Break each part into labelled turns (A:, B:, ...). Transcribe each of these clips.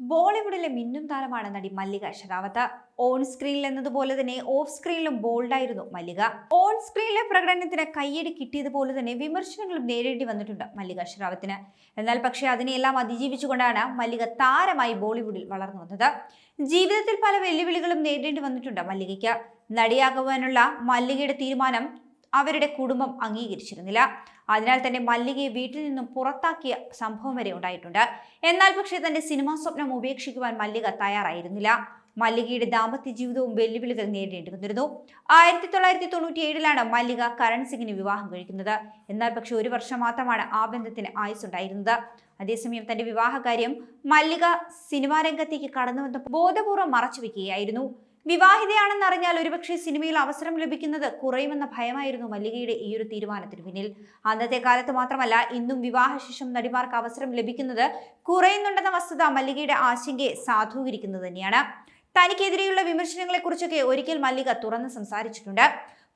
A: ബോളിവുഡിലെ മിന്നും താരമാണ് നടി മല്ലിക ഷെറാവത്ത് ഓൺ സ്ക്രീനിൽ എന്നതുപോലെ തന്നെ ഓഫ് സ്ക്രീനിലും ബോൾഡായിരുന്നു മല്ലിക. ഓൺ സ്ക്രീനിലെ പ്രകടനത്തിന് കയ്യടി കിട്ടിയതുപോലെ തന്നെ വിമർശനങ്ങളും നേരിടേണ്ടി വന്നിട്ടുണ്ട് മല്ലിക ഷെറാവത്തിന് എന്നാൽ പക്ഷേ അതിനെയെല്ലാം അതിജീവിച്ചുകൊണ്ടാണ് മല്ലിക താരമായി ബോളിവുഡിൽ വളർന്നു വന്നത്. ജീവിതത്തിൽ പല വെല്ലുവിളികളും നേരിടേണ്ടി വന്നിട്ടുണ്ട് മല്ലികയ്ക്ക്. നടിയാകുവാനുള്ള മല്ലികയുടെ തീരുമാനം അവരുടെ കുടുംബം അംഗീകരിച്ചിരുന്നില്ല. അതിനാൽ തന്നെ മല്ലികയെ വീട്ടിൽ നിന്നും പുറത്താക്കിയ സംഭവം വരെ ഉണ്ടായിട്ടുണ്ട്. എന്നാൽ പക്ഷേ തന്റെ സിനിമാ സ്വപ്നം ഉപേക്ഷിക്കുവാൻ മല്ലിക തയ്യാറായിരുന്നില്ല. മല്ലികയുടെ ദാമ്പത്യ ജീവിതവും വെല്ലുവിളികൾ നേരിടേണ്ടി വന്നിരുന്നു ആയിരത്തി തൊള്ളായിരത്തി തൊണ്ണൂറ്റി ഏഴിലാണ് മല്ലിക കരൺ സിംഗിന് വിവാഹം കഴിക്കുന്നത്. എന്നാൽ പക്ഷെ ഒരു വർഷം മാത്രമാണ് ആ ബന്ധത്തിന് ആയുസ്സുണ്ടായിരുന്നത്. അതേസമയം തന്റെ വിവാഹകാര്യം മല്ലിക സിനിമാ രംഗത്തേക്ക് കടന്നുവന്ന ബോധപൂർവം മറച്ചു മറച്ചുവെക്കുകയായിരുന്നു. വിവാഹിതയാണെന്നറിഞ്ഞാൽ ഒരുപക്ഷെ സിനിമയിൽ അവസരം ലഭിക്കുന്നത് കുറയുമെന്ന ഭയമായിരുന്നു മല്ലികയുടെ ഈ ഒരു തീരുമാനത്തിന് പിന്നിൽ. അന്നത്തെ കാലത്ത് മാത്രമല്ല ഇന്നും വിവാഹശേഷം നടിമാർക്ക് അവസരം ലഭിക്കുന്നത് കുറയുന്നുണ്ടെന്ന വസ്തുത മല്ലികയുടെ ആശങ്കയെ സാധൂകരിക്കുന്നത് തന്നെയാണ്. തനിക്കെതിരെയുള്ള വിമർശനങ്ങളെക്കുറിച്ചൊക്കെ ഒരിക്കൽ മല്ലിക തുറന്ന് സംസാരിച്ചിട്ടുണ്ട്.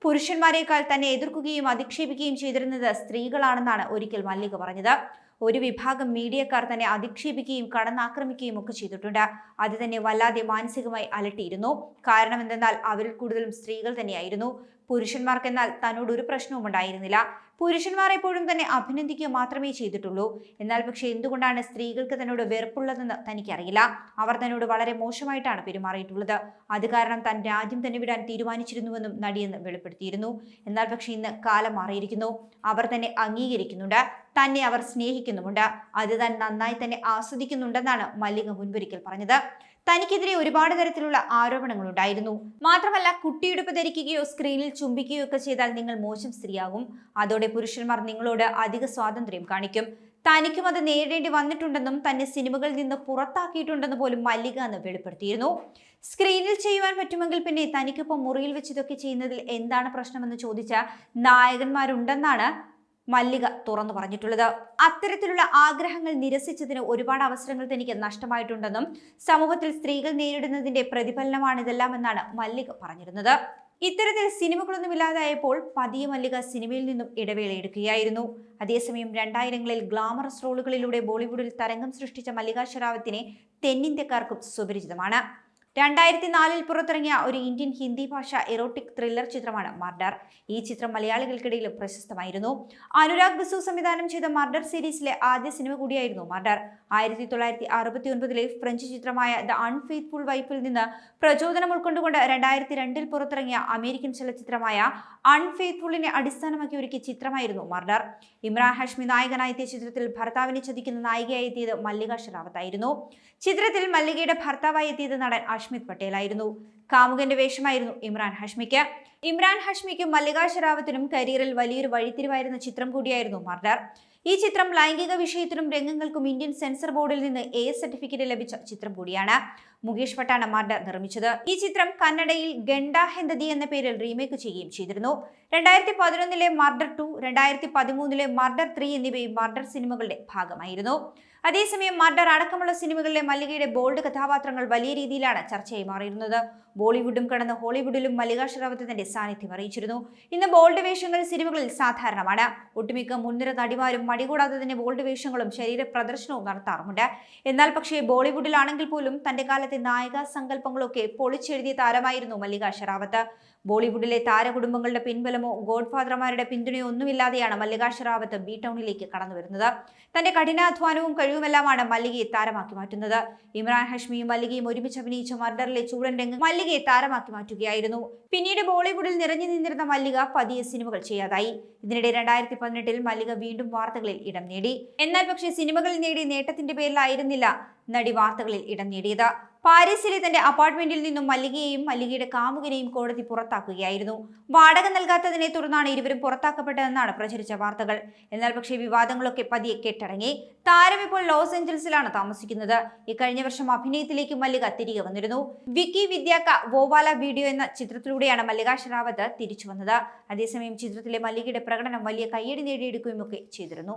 A: പുരുഷന്മാരെക്കാൾ തന്നെ എതിർക്കുകയും അധിക്ഷേപിക്കുകയും ചെയ്തിരുന്നത് സ്ത്രീകളാണെന്നാണ് ഒരിക്കൽ മല്ലിക പറഞ്ഞത്. ഒരു വിഭാഗം മീഡിയക്കാർ തന്നെ അധിക്ഷേപിക്കുകയും കടന്നാക്രമിക്കുകയും ഒക്കെ ചെയ്തിട്ടുണ്ട്. അത് തന്നെ വല്ലാതെ മാനസികമായി അലട്ടിയിരുന്നു. കാരണം എന്തെന്നാൽ അവരിൽ കൂടുതലും സ്ത്രീകൾ തന്നെയായിരുന്നു. പുരുഷന്മാർക്കെന്നാൽ തന്നോട് ഒരു പ്രശ്നവും ഉണ്ടായിരുന്നില്ല. പുരുഷന്മാർ എപ്പോഴും തന്നെ അഭിനന്ദിക്കുക മാത്രമേ ചെയ്തിട്ടുള്ളൂ. എന്നാൽ പക്ഷേ എന്തുകൊണ്ടാണ് സ്ത്രീകൾക്ക് തന്നോട് വെറുപ്പുള്ളതെന്ന് തനിക്കറിയില്ല. അവർ തന്നോട് വളരെ മോശമായിട്ടാണ് പെരുമാറിയിട്ടുള്ളത്. അത് കാരണം താൻ രാജ്യം തന്നെ വിടാൻ തീരുമാനിച്ചിരുന്നുവെന്നും നടിയെന്ന് വെളിപ്പെടുത്തിയിരുന്നു. എന്നാൽ പക്ഷേ ഇന്ന് കാലം മാറിയിരിക്കുന്നു. അവർ തന്നെ അംഗീകരിക്കുന്നുണ്ട്. തന്നെ അവർ സ്നേഹിക്കുന്നുമുണ്ട്. അത് താൻ നന്നായി തന്നെ ആസ്വദിക്കുന്നുണ്ടെന്നാണ് മല്ലിക മുൻപൊരിക്കൽ പറഞ്ഞത്. തനിക്കെതിരെ ഒരുപാട് തരത്തിലുള്ള ആരോപണങ്ങൾ ഉണ്ടായിരുന്നു മാത്രമല്ല കുട്ടിയുടുപ്പ് ധരിക്കുകയോ സ്ക്രീനിൽ ചുംബിക്കുകയോ ഒക്കെ ചെയ്താൽ നിങ്ങൾ മോശം സ്ത്രീയാകും. അതോടെ പുരുഷന്മാർ നിങ്ങളോട് അധിക സ്വാതന്ത്ര്യം കാണിക്കും. തനിക്കും അത് നേരിടേണ്ടി വന്നിട്ടുണ്ടെന്നും തന്നെ സിനിമകളിൽ നിന്ന് പുറത്താക്കിയിട്ടുണ്ടെന്ന് പോലും മല്ലിക എന്ന് വെളിപ്പെടുത്തിയിരുന്നു. സ്ക്രീനിൽ ചെയ്യുവാൻ പറ്റുമെങ്കിൽ പിന്നെ തനിക്കിപ്പോൾ മുറിയിൽ വെച്ച് ഇതൊക്കെ ചെയ്യുന്നതിൽ എന്താണ് പ്രശ്നമെന്ന് ചോദിച്ച നായകന്മാരുണ്ടെന്നാണ് മല്ലിക തുറന്നു പറഞ്ഞിട്ടുള്ളത്. അത്തരത്തിലുള്ള ആഗ്രഹങ്ങൾ നിരസിച്ചതിന് ഒരുപാട് അവസരങ്ങൾ തനിക്ക് നഷ്ടമായിട്ടുണ്ടെന്നും സമൂഹത്തിൽ സ്ത്രീകൾ നേരിടുന്നതിന്റെ പ്രതിഫലനമാണ് ഇതെല്ലാമെന്നാണ് മല്ലിക പറഞ്ഞിരുന്നത്. ഇത്തരത്തിൽ സിനിമകളൊന്നും ഇല്ലാതായപ്പോൾ പതിയെ മല്ലിക സിനിമയിൽ നിന്നും ഇടവേള എടുക്കുകയായിരുന്നു. അതേസമയം രണ്ടായിരങ്ങളിൽ ഗ്ലാമറസ് റോളുകളിലൂടെ ബോളിവുഡിൽ തരംഗം സൃഷ്ടിച്ച മല്ലിക ഷെറാവത്തിനെ തെന്നിന്ത്യക്കാർക്കും സുപരിചിതമാണ്. രണ്ടായിരത്തി നാലിൽ പുറത്തിറങ്ങിയ ഒരു ഇന്ത്യൻ ഹിന്ദി ഭാഷ എറോട്ടിക് ത്രില്ലർ ചിത്രമാണ് മർഡർ ഈ ചിത്രം മലയാളികൾക്കിടയിൽ പ്രശസ്തമായിരുന്നു. അനുരാഗ് ബസു സംവിധാനം ചെയ്ത മർഡർ സീരീസിലെ ആദ്യ സിനിമ കൂടിയായിരുന്നു മർഡർ ആയിരത്തി തൊള്ളായിരത്തി അറുപത്തി ഒൻപതിലെ ഫ്രഞ്ച് ചിത്രമായ ദ അൺഫെയ്ത്ത്ഫുൾ വൈഫിൽ നിന്ന് പ്രചോദനം ഉൾക്കൊണ്ടുകൊണ്ട് രണ്ടായിരത്തി രണ്ടിൽ പുറത്തിറങ്ങിയ അമേരിക്കൻ ചലച്ചിത്രമായ അൺഫെയ്ത്ത്ഫുള്ളിനെ അടിസ്ഥാനമാക്കി ഒരുക്കിയ ചിത്രമായിരുന്നു മർഡർ ഇമ്രാൻ ഹാഷ്മി നായകനായി എത്തിയ ചിത്രത്തിൽ ഭർത്താവിനെ ചതിക്കുന്ന നായികയായി എത്തിയത് മല്ലിക ഷെറാവത്തായിരുന്നു ചിത്രത്തിൽ മല്ലികയുടെ ഭർത്താവായി എത്തിയത് നടൻ അഷ്മിത് പട്ടേലായിരുന്നു. കാമുകന്റെ വേഷമായിരുന്നു ഇമ്രാൻ ഹഷ്മിക്ക്. ഇമ്രാൻ ഹഷ്മിക്കും മല്ലിക ഷെറാവത്തിനും കരിയറിൽ വലിയൊരു വഴിത്തിരിവായിരുന്ന ചിത്രം കൂടിയായിരുന്നു മർഡർ ഈ ചിത്രം ലൈംഗിക വിഷയത്തിനും രംഗങ്ങൾക്കും ഇന്ത്യൻ സെൻസർ ബോർഡിൽ നിന്ന് എ സർട്ടിഫിക്കറ്റ് ലഭിച്ച ചിത്രം കൂടിയാണ്. മുകേഷ് ഭട്ടാണ് മാർഡ നിർമ്മിച്ചത്. ഈ ചിത്രം കന്നഡയിൽ ഗണ്ട ഹെന്തതി എന്ന പേരിൽ റീമേക്ക് ചെയ്യുകയും ചെയ്തിരുന്നു. രണ്ടായിരത്തി പതിനൊന്നിലെ മർഡർ ടു രണ്ടായിരത്തി പതിമൂന്നിലെ മർഡർ ത്രീ എന്നിവയും മർഡർ സിനിമകളുടെ ഭാഗമായിരുന്നു. അതേസമയം മർഡർ അടക്കമുള്ള സിനിമകളിലെ മല്ലികയുടെ ബോൾഡ് കഥാപാത്രങ്ങൾ വലിയ രീതിയിലാണ് ചർച്ചയായി മാറിയിരുന്നത്. ബോളിവുഡും കടന്ന് ഹോളിവുഡിലും മല്ലിക ഷെറാവത്ത് തന്റെ സാന്നിധ്യം അറിയിച്ചിരുന്നു. ഇന്ന് ബോൾഡ് വേഷങ്ങൾ സിനിമകളിൽ സാധാരണമാണ്. ഒട്ടുമിക്ക മുൻനിര നടിമാരും മടികൂടാതെ തന്നെ ബോൾഡ് വേഷങ്ങളും ശരീര പ്രദർശനവും നടത്താറുമുണ്ട്. എന്നാൽ പക്ഷേ ബോളിവുഡിലാണെങ്കിൽ പോലും തന്റെ കാലത്തെ നായിക സങ്കല്പങ്ങളൊക്കെ പൊളിച്ചെഴുതിയ താരമായിരുന്നു മല്ലിക ഷെറാവത്ത്. ബോളിവുഡിലെ താരകുടുംബങ്ങളുടെ പിൻബലമോ ഗോഡ് ഫാദർമാരുടെ പിന്തുണയോ ഒന്നുമില്ലാതെയാണ് മല്ലിക ഷെറാവത്ത് ബി ടൗണിലേക്ക് കടന്നു വരുന്നത്. തന്റെ കഠിനാധ്വാനവും കഴിവുമെല്ലാമാണ് മല്ലികയെ താരമാക്കി മാറ്റുന്നത്. ഇമ്രാൻ ഹഷ്മിയും മല്ലികയും ഒരുമിച്ച് അഭിനയിച്ച മർഡറിലെ ചൂടൻ രംഗം മല്ലികയെ താരമാക്കി മാറ്റുകയായിരുന്നു. പിന്നീട് ബോളിവുഡിൽ നിറഞ്ഞു നിന്നിരുന്ന മല്ലിക പതിയെ സിനിമകൾ ചെയ്യാതായി. ഇതിനിടെ രണ്ടായിരത്തി പതിനെട്ടിൽ മല്ലിക വീണ്ടും വാർത്തകളിൽ ഇടം നേടി. എന്നാൽ പക്ഷേ സിനിമകളിൽ നേടിയ നേട്ടത്തിന്റെ പേരിലായിരുന്നില്ല നടി വാർത്തകളിൽ ഇടം നേടിയത്. പാരീസിലെ തന്റെ അപ്പാർട്ട്മെന്റിൽ നിന്നും മല്ലികയെയും മല്ലികയുടെ കാമുകനെയും കോടതി പുറത്താക്കുകയായിരുന്നു. വാടക നൽകാത്തതിനെ തുടർന്നാണ് ഇരുവരും പുറത്താക്കപ്പെട്ടതെന്നാണ് പ്രചരിച്ച വാർത്തകൾ. എന്നാൽ പക്ഷേ വിവാദങ്ങളൊക്കെ പതിയെ കെട്ടടങ്ങി. താരം ഇപ്പോൾ ലോസ് ഏഞ്ചൽസിലാണ് താമസിക്കുന്നത്. ഇക്കഴിഞ്ഞ വർഷം അഭിനയത്തിലേക്ക് മല്ലിക തിരികെ വന്നിരുന്നു. വിക്കി വിദ്യാക്ക വോവാല വീഡിയോ എന്ന ചിത്രത്തിലൂടെയാണ് മല്ലിക ഷെറാവത്ത് തിരിച്ചു വന്നത്. അതേസമയം ചിത്രത്തിലെ മല്ലികയുടെ പ്രകടനം വലിയ കയ്യടി നേടിയെടുക്കുകയും ഒക്കെ ചെയ്തിരുന്നു.